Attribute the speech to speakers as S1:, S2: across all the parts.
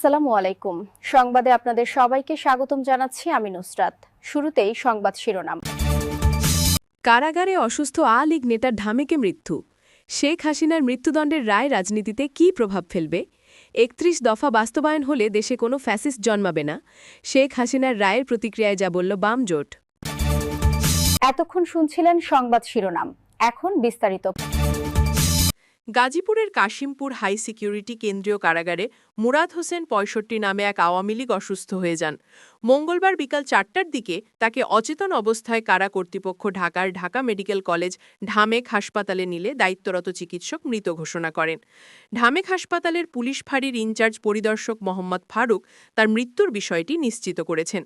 S1: আসসালামু আলাইকুম সংবাদে আপনাদের সবাইকে স্বাগতম জানাচ্ছি আমি নুসরাত শুরুতেই সংবাদ শিরোনাম
S2: কারাগারে অসুস্থ আ লীগ নেতার ঢামেকে মৃত্যু শেখ হাসিনার মৃত্যুদণ্ডের রায় রাজনীতিতে কি প্রভাব ফেলবে একত্রিশ দফা বাস্তবায়ন হলে দেশে কোনো ফ্যাসিস্ট জন্মাবে না শেখ হাসিনার রায়ের প্রতিক্রিয়ায় যা বলল বাম জোট
S1: এতক্ষণ শুনছিলেন সংবাদ শিরোনাম এখন বিস্তারিত
S2: গাজীপুরের কাশিমপুর হাই সিকিউরিটি কেন্দ্রীয় কারাগারে মুরাদ হোসেন পঁয়ষট্টি নামে এক আওয়ামী লীগ অসুস্থ হয়ে যান মঙ্গলবার বিকাল চারটার দিকে তাকে অচেতন অবস্থায় কারা কর্তৃপক্ষ ঢাকার ঢাকা মেডিকেল কলেজ ঢামেক হাসপাতালে নিলে দায়িত্বরত চিকিৎসক মৃত ঘোষণা করেন ঢামেক হাসপাতালের পুলিশ ফাঁড়ির ইনচার্জ পরিদর্শক মোহাম্মদ ফারুক তার মৃত্যুর বিষয়টি নিশ্চিত করেছেন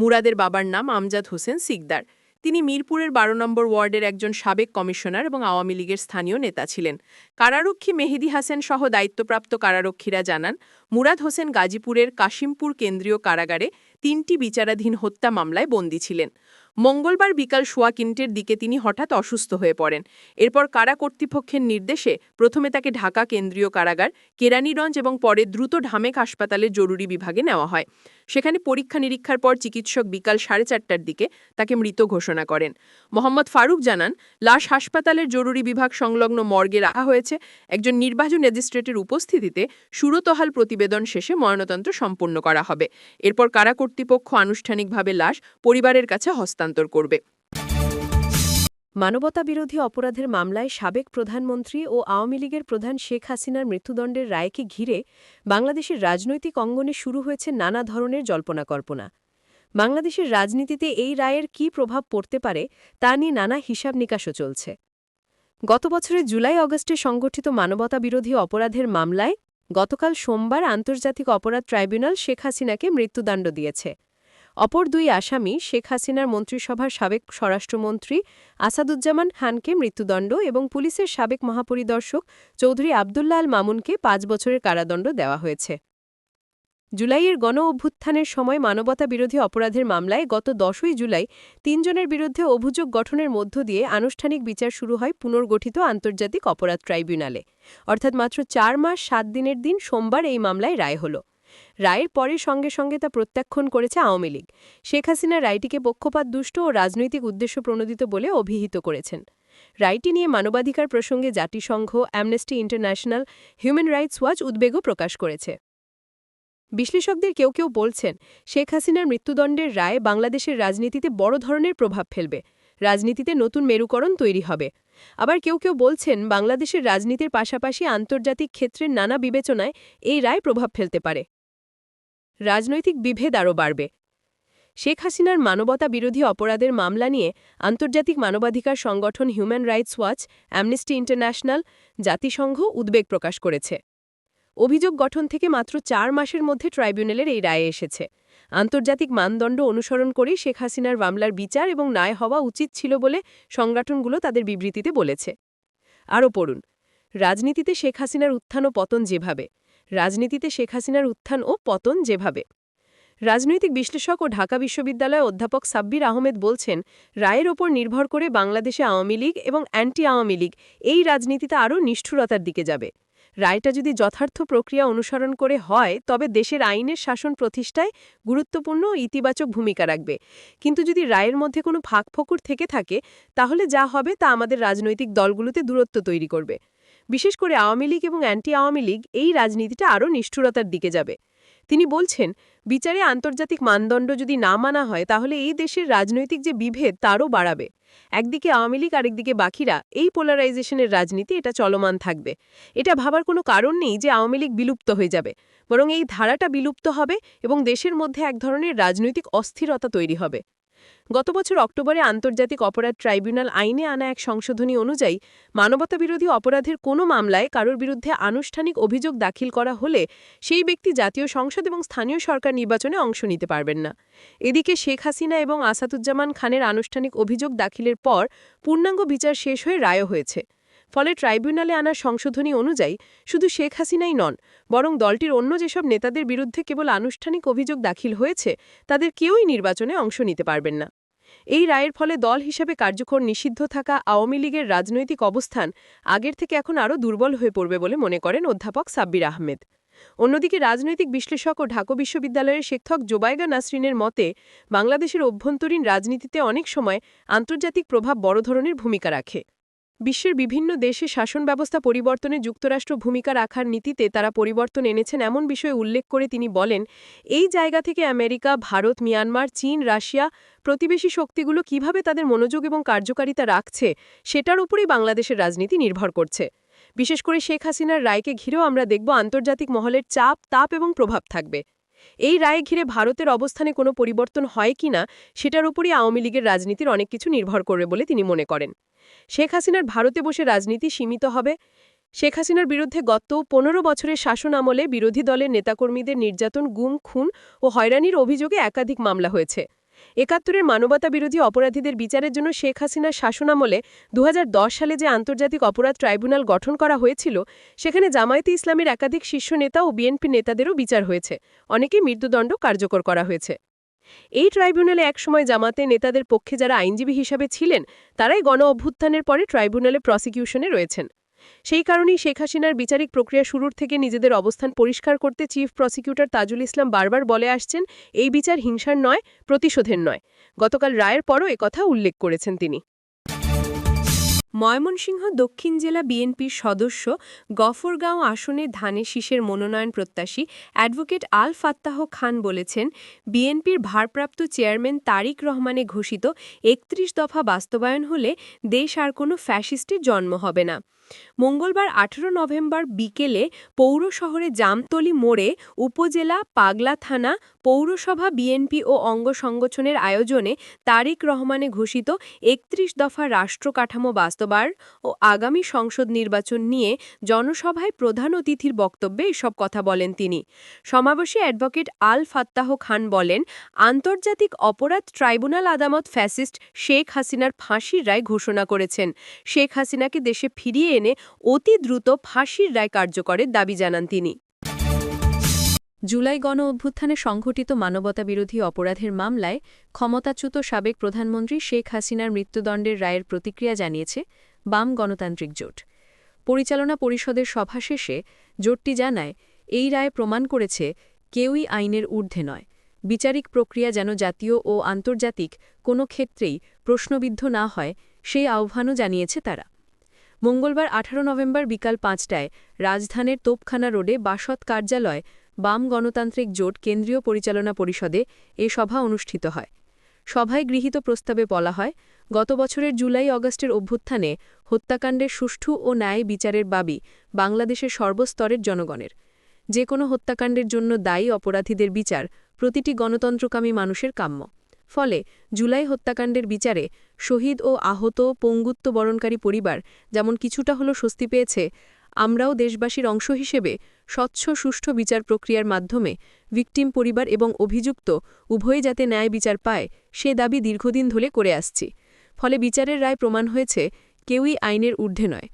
S2: মুরাদের বাবার নাম আমজাদ হোসেন সিকদার তিনি মিরপুরের বারো নম্বর ওয়ার্ডের একজন সাবেক কমিশনার এবং আওয়ামী লীগের স্থানীয় নেতা ছিলেন কারারক্ষী মেহেদি হাসান সহ দায়িত্বপ্রাপ্ত কারারক্ষীরা জানান মুরাদ হোসেন গাজীপুরের কাশিমপুর কেন্দ্রীয় কারাগারে তিনটি বিচারাধীন হত্যা মামলায় বন্দী ছিলেন মঙ্গলবার বিকাল সোয়া কিন্টের দিকে তিনি হঠাৎ অসুস্থ হয়ে পড়েন এরপর কারা কর্তৃপক্ষের নির্দেশে প্রথমে তাকে ঢাকা কেন্দ্রীয় কারাগার কেরানীগঞ্জ এবং পরে দ্রুত ঢামেক হাসপাতালের জরুরি বিভাগে নেওয়া হয় সেখানে পরীক্ষা নিরীক্ষার পর চিকিৎসক বিকাল সাড়ে চারটার দিকে তাকে মৃত ঘোষণা করেন মোহাম্মদ ফারুক জানান লাশ হাসপাতালের জরুরি বিভাগ সংলগ্ন মর্গে রাখা হয়েছে একজন নির্বাচন ম্যাজিস্ট্রেটের উপস্থিতিতে সুরতহাল প্রতিবেদন শেষে ময়নতন্ত্র সম্পন্ন করা হবে এরপর কারা কর্তৃপক্ষ আনুষ্ঠানিকভাবে লাশ পরিবারের কাছে হস্তান্তর করবে মানবতাবিরোধী অপরাধের মামলায় সাবেক প্রধানমন্ত্রী ও আওয়ামী লীগের প্রধান শেখ হাসিনার মৃত্যুদণ্ডের রায়কে ঘিরে বাংলাদেশের রাজনৈতিক অঙ্গনে শুরু হয়েছে নানা ধরনের জল্পনা কল্পনা বাংলাদেশের রাজনীতিতে এই রায়ের কি প্রভাব পড়তে পারে তা নিয়ে নানা হিসাব নিকাশও চলছে গত বছরের জুলাই অগস্টে সংগঠিত মানবতাবিরোধী অপরাধের মামলায় গতকাল সোমবার আন্তর্জাতিক অপরাধ ট্রাইব্যুনাল শেখ হাসিনাকে মৃত্যুদণ্ড দিয়েছে অপর দুই আসামি শেখ হাসিনার মন্ত্রিসভার সাবেক স্বরাষ্ট্রমন্ত্রী আসাদুজ্জামান খানকে মৃত্যুদণ্ড এবং পুলিশের সাবেক মহাপরিদর্শক চৌধুরী আবদুল্লাল মামুনকে পাঁচ বছরের কারাদণ্ড দেওয়া হয়েছে জুলাইয়ের গণ অভ্যুত্থানের সময় মানবতা বিরোধী অপরাধের মামলায় গত দশই জুলাই তিনজনের বিরুদ্ধে অভিযোগ গঠনের মধ্য দিয়ে আনুষ্ঠানিক বিচার শুরু হয় পুনর্গঠিত আন্তর্জাতিক অপরাধ ট্রাইব্যুনালে অর্থাৎ মাত্র চার মাস সাত দিনের দিন সোমবার এই মামলায় রায় হলো রায়ের পরে সঙ্গে সঙ্গে তা প্রত্যাখ্যান করেছে আওয়ামী লীগ শেখ হাসিনা রায়টিকে পক্ষপাত দুষ্ট ও রাজনৈতিক উদ্দেশ্য প্রণোদিত বলে অভিহিত করেছেন রায়টি নিয়ে মানবাধিকার প্রসঙ্গে জাতিসংঘ Amnesty International Human Rights Watch উদ্বেগও প্রকাশ করেছে বিশ্লেষকদের কেউ কেউ বলছেন শেখ হাসিনার মৃত্যুদণ্ডের রায় বাংলাদেশের রাজনীতিতে বড় ধরনের প্রভাব ফেলবে রাজনীতিতে নতুন মেরুকরণ তৈরি হবে আবার কেউ কেউ বলছেন বাংলাদেশের রাজনীতির পাশাপাশি আন্তর্জাতিক ক্ষেত্রের নানা বিবেচনায় এই রায় প্রভাব ফেলতে পারে রাজনৈতিক বিভেদ আরও বাড়বে শেখ হাসিনার মানবতা বিরোধী অপরাধের মামলা নিয়ে আন্তর্জাতিক মানবাধিকার সংগঠন Human Rights Watch Amnesty International জাতিসংঘ উদ্বেগ প্রকাশ করেছে অভিযোগ গঠন থেকে মাত্র চার মাসের মধ্যে ট্রাইব্যুনালের এই রায়ে এসেছে আন্তর্জাতিক মানদণ্ড অনুসরণ করেই শেখ হাসিনার মামলার বিচার এবং ন্যায় হওয়া উচিত ছিল বলে সংগঠনগুলো তাদের বিবৃতিতে বলেছে আরও পড়ুন রাজনীতিতে শেখ হাসিনার উত্থান ও পতন যেভাবে রাজনীতিতে শেখ হাসিনার উত্থান ও পতন যেভাবে রাজনৈতিক বিশ্লেষক ও ঢাকা বিশ্ববিদ্যালয়ের অধ্যাপক সাব্বির আহমেদ বলছেন রায়ের ওপর নির্ভর করে বাংলাদেশে আওয়ামী লীগ এবং অ্যান্টি আওয়ামী লীগ এই রাজনীতিতে আরও নিষ্ঠুরতার দিকে যাবে রায়টা যদি যথার্থ প্রক্রিয়া অনুসরণ করে হয় তবে দেশের আইনের শাসন প্রতিষ্ঠায় গুরুত্বপূর্ণ ইতিবাচক ভূমিকা রাখবে কিন্তু যদি রায়ের মধ্যে কোনো ফকুর থেকে থাকে তাহলে যা হবে তা আমাদের রাজনৈতিক দলগুলোতে দূরত্ব তৈরি করবে বিশেষ করে আওয়ামী লীগ এবং অ্যান্টি আওয়ামী লীগ এই রাজনীতিটা আরও নিষ্ঠুরতার দিকে যাবে তিনি বলছেন বিচারে আন্তর্জাতিক মানদণ্ড যদি না মানা হয় তাহলে এই দেশের রাজনৈতিক যে বিভেদ তারও বাড়াবে একদিকে আওয়ামী লীগ আরেকদিকে বাকিরা এই পোলারাইজেশনের রাজনীতি এটা চলমান থাকবে এটা ভাবার কোনো কারণ নেই যে আওয়ামী লীগ বিলুপ্ত হয়ে যাবে বরং এই ধারাটা বিলুপ্ত হবে এবং দেশের মধ্যে এক ধরনের রাজনৈতিক অস্থিরতা তৈরি হবে গত বছর অক্টোবরে আন্তর্জাতিক অপরাধ ট্রাইব্যুনাল আইনে আনা এক সংশোধনী অনুযায়ী মানবতাবিরোধী অপরাধের কোনো মামলায় কারোর বিরুদ্ধে আনুষ্ঠানিক অভিযোগ দাখিল করা হলে সেই ব্যক্তি জাতীয় সংসদ এবং স্থানীয় সরকার নির্বাচনে অংশ নিতে পারবেন না এদিকে শেখ হাসিনা এবং আসাদুজ্জামান খানের আনুষ্ঠানিক অভিযোগ দাখিলের পর পূর্ণাঙ্গ বিচার শেষ হয়ে রায় হয়েছে ফলে ট্রাইব্যুনালে আনা সংশোধনী অনুযায়ী শুধু শেখ হাসিনাই নন বরং দলটির অন্য যেসব নেতাদের বিরুদ্ধে কেবল আনুষ্ঠানিক অভিযোগ দাখিল হয়েছে তাদের কেউই নির্বাচনে অংশ নিতে পারবেন না এই রায়ের ফলে দল হিসাবে কার্যকর নিষিদ্ধ থাকা আওয়ামী লীগের রাজনৈতিক অবস্থান আগের থেকে এখন আরও দুর্বল হয়ে পড়বে বলে মনে করেন অধ্যাপক সাব্বির আহমেদ অন্যদিকে রাজনৈতিক বিশ্লেষক ও ঢাকা বিশ্ববিদ্যালয়ের শিক্ষক জোবাইগা নাসরিনের মতে বাংলাদেশের অভ্যন্তরীণ রাজনীতিতে অনেক সময় আন্তর্জাতিক প্রভাব বড় ধরনের ভূমিকা রাখে বিশ্বের বিভিন্ন দেশে শাসন ব্যবস্থা পরিবর্তনে যুক্তরাষ্ট্র ভূমিকা রাখার নীতিতে তারা পরিবর্তন এনেছেন এমন বিষয়ে উল্লেখ করে তিনি বলেন এই জায়গা থেকে আমেরিকা ভারত মিয়ানমার চীন রাশিয়া প্রতিবেশী শক্তিগুলো কিভাবে তাদের মনোযোগ এবং কার্যকারিতা রাখছে সেটার উপরেই বাংলাদেশের রাজনীতি নির্ভর করছে বিশেষ করে শেখ হাসিনার রায়কে ঘিরেও আমরা দেখব আন্তর্জাতিক মহলের চাপ তাপ এবং প্রভাব থাকবে এই রায় ঘিরে ভারতের অবস্থানে কোনো পরিবর্তন হয় কিনা সেটার উপরই আওয়ামী লীগের রাজনীতির অনেক কিছু নির্ভর করবে বলে তিনি মনে করেন শেখ হাসিনার ভারতে বসে রাজনীতি সীমিত হবে শেখ হাসিনার বিরুদ্ধে গত পনেরো বছরের শাসন আমলে বিরোধী দলের নেতাকর্মীদের নির্যাতন গুম খুন ও হয়রানির অভিযোগে একাধিক মামলা হয়েছে একাত্তরের মানবতা বিরোধী অপরাধীদের বিচারের জন্য শেখ হাসিনার শাসন আমলে দু সালে যে আন্তর্জাতিক অপরাধ ট্রাইব্যুনাল গঠন করা হয়েছিল সেখানে জামায়াতে ইসলামের একাধিক শীর্ষ নেতা ও বিএনপি নেতাদেরও বিচার হয়েছে অনেকে মৃত্যুদণ্ড কার্যকর করা হয়েছে এই ট্রাইব্যুনালে একসময় জামাতের নেতাদের পক্ষে যারা আইনজীবী হিসাবে ছিলেন তারাই গণ অভ্যুত্থানের পরে ট্রাইব্যুনালে প্রসিকিউশনে রয়েছেন সেই কারণেই শেখ হাসিনার বিচারিক প্রক্রিয়া শুরুর থেকে নিজেদের অবস্থান পরিষ্কার করতে চিফ প্রসিকিউটর তাজুল ইসলাম বারবার বলে আসছেন এই বিচার হিংসার নয় প্রতিশোধের নয় গতকাল রায়ের পরও কথা উল্লেখ করেছেন তিনি ময়মনসিংহ দক্ষিণ জেলা বিএনপির সদস্য গফরগাঁও আসনে ধানে শীষের মনোনয়ন প্রত্যাশী অ্যাডভোকেট আল ফাত্তাহ খান বলেছেন বিএনপির ভারপ্রাপ্ত চেয়ারম্যান তারিক রহমানে ঘোষিত একত্রিশ দফা বাস্তবায়ন হলে দেশ আর কোনো ফ্যাসিস্টের জন্ম হবে না মঙ্গলবার আঠেরো নভেম্বর বিকেলে পৌর শহরে জামতলি মোড়ে উপজেলা পাগলা থানা পৌরসভা বিএনপি ও অঙ্গ সংগঠনের আয়োজনে তারিক রহমানে ঘোষিত একত্রিশ দফা রাষ্ট্র কাঠামো বাস্তবায়ন ও আগামী সংসদ নির্বাচন নিয়ে জনসভায় প্রধান অতিথির বক্তব্যে এসব কথা বলেন তিনি সমাবেশে অ্যাডভোকেট আল ফাত্তাহ খান বলেন আন্তর্জাতিক অপরাধ ট্রাইব্যুনাল আদামত ফ্যাসিস্ট শেখ হাসিনার ফাঁসির রায় ঘোষণা করেছেন শেখ হাসিনাকে দেশে ফিরিয়ে এনে অতি দ্রুত ফাঁসির রায় কার্যকরের দাবি জানান তিনি জুলাই গণ অভ্যুত্থানে সংঘটিত মানবতাবিরোধী অপরাধের মামলায় ক্ষমতাচ্যুত সাবেক প্রধানমন্ত্রী শেখ হাসিনার মৃত্যুদণ্ডের রায়ের প্রতিক্রিয়া জানিয়েছে বাম গণতান্ত্রিক জোট পরিচালনা পরিষদের সভা শেষে জোটটি জানায় এই রায় প্রমাণ করেছে কেউই আইনের ঊর্ধ্বে নয় বিচারিক প্রক্রিয়া যেন জাতীয় ও আন্তর্জাতিক কোনো ক্ষেত্রেই প্রশ্নবিদ্ধ না হয় সেই আহ্বানও জানিয়েছে তারা মঙ্গলবার আঠারো নভেম্বর বিকাল পাঁচটায় রাজধানীর তোপখানা রোডে বাসত কার্যালয় বাম গণতান্ত্রিক জোট কেন্দ্রীয় পরিচালনা পরিষদে এ সভা অনুষ্ঠিত হয় সভায় গৃহীত প্রস্তাবে বলা হয় গত বছরের জুলাই অগস্টের অভ্যুত্থানে হত্যাকাণ্ডের সুষ্ঠু ও ন্যায় বিচারের বাবি বাংলাদেশের সর্বস্তরের জনগণের যে কোনো হত্যাকাণ্ডের জন্য দায়ী অপরাধীদের বিচার প্রতিটি গণতন্ত্রকামী মানুষের কাম্য ফলে জুলাই হত্যাকাণ্ডের বিচারে শহীদ ও আহত পঙ্গুত্ব বরণকারী পরিবার যেমন কিছুটা হলো স্বস্তি পেয়েছে আমরাও দেশবাসীর অংশ হিসেবে স্বচ্ছ সুষ্ঠু বিচার প্রক্রিয়ার মাধ্যমে ভিকটিম পরিবার এবং অভিযুক্ত উভয়ে যাতে ন্যায় বিচার পায় সে দাবি দীর্ঘদিন ধরে করে আসছি ফলে বিচারের রায় প্রমাণ হয়েছে কেউই আইনের ঊর্ধ্বে নয়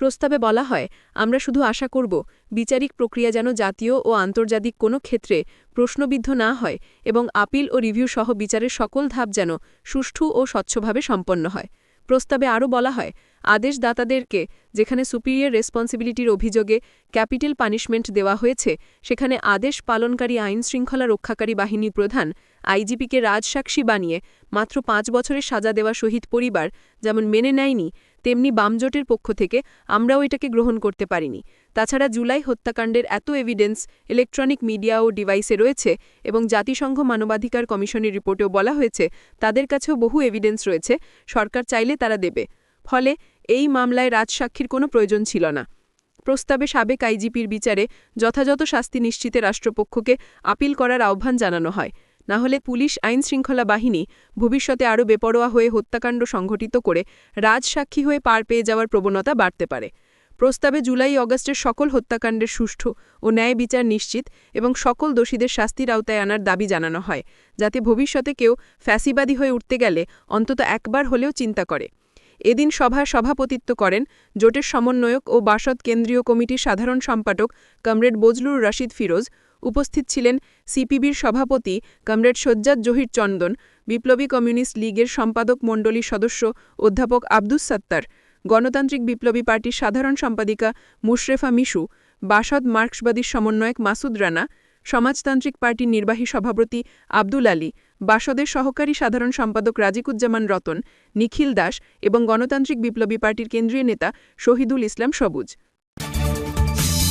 S2: প্রস্তাবে বলা হয় আমরা শুধু আশা করব বিচারিক প্রক্রিয়া যেন জাতীয় ও আন্তর্জাতিক কোনো ক্ষেত্রে প্রশ্নবিদ্ধ না হয় এবং আপিল ও রিভিউ সহ বিচারের সকল ধাপ যেন সুষ্ঠু ও স্বচ্ছভাবে সম্পন্ন হয় প্রস্তাবে আরও বলা হয় আদেশদাতাদেরকে যেখানে সুপিরিয়র রেসপন্সিবিলিটির অভিযোগে ক্যাপিটাল পানিশমেন্ট দেওয়া হয়েছে সেখানে আদেশ পালনকারী আইন শৃঙ্খলা রক্ষাকারী বাহিনীর প্রধান আইজিপিকে রাজসাক্ষী বানিয়ে মাত্র পাঁচ বছরের সাজা দেওয়া শহীদ পরিবার যেমন মেনে নেয়নি তেমনি বামজোটের পক্ষ থেকে আমরাও এটাকে গ্রহণ করতে পারিনি তাছাড়া জুলাই হত্যাকাণ্ডের এত এভিডেন্স ইলেকট্রনিক মিডিয়া ও ডিভাইসে রয়েছে এবং জাতিসংঘ মানবাধিকার কমিশনের রিপোর্টেও বলা হয়েছে তাদের কাছেও বহু এভিডেন্স রয়েছে সরকার চাইলে তারা দেবে ফলে এই মামলায় রাজসাক্ষীর কোনো প্রয়োজন ছিল না প্রস্তাবে সাবেক আইজিপির বিচারে যথাযথ শাস্তি নিশ্চিতে রাষ্ট্রপক্ষকে আপিল করার আহ্বান জানানো হয় না হলে পুলিশ আইন শৃঙ্খলা বাহিনী ভবিষ্যতে আরও বেপরোয়া হয়ে হত্যাকাণ্ড সংঘটিত করে রাজসাক্ষী হয়ে পার পেয়ে যাওয়ার প্রবণতা বাড়তে পারে প্রস্তাবে জুলাই অগস্টের সকল হত্যাকাণ্ডের সুষ্ঠু ও ন্যায় বিচার নিশ্চিত এবং সকল দোষীদের শাস্তির আওতায় আনার দাবি জানানো হয় যাতে ভবিষ্যতে কেউ ফ্যাসিবাদী হয়ে উঠতে গেলে অন্তত একবার হলেও চিন্তা করে এদিন সভায় সভাপতিত্ব করেন জোটের সমন্বয়ক ও বাসদ কেন্দ্রীয় কমিটির সাধারণ সম্পাদক কমরেড বজলুর রশিদ ফিরোজ উপস্থিত ছিলেন সিপিবির সভাপতি কমরেড সজ্জাদ জহির চন্দন বিপ্লবী কমিউনিস্ট লীগের সম্পাদক মণ্ডলী সদস্য অধ্যাপক আব্দুস সাত্তার গণতান্ত্রিক বিপ্লবী পার্টির সাধারণ সম্পাদিকা মুশরেফা মিশু বাসদ মার্ক্সবাদী সমন্বয়ক মাসুদ রানা সমাজতান্ত্রিক পার্টির নির্বাহী সভাপতি আব্দুল আলী বাসদের সহকারী সাধারণ সম্পাদক রাজিকুজ্জামান রতন নিখিল দাস এবং গণতান্ত্রিক বিপ্লবী পার্টির কেন্দ্রীয় নেতা শহীদুল ইসলাম সবুজ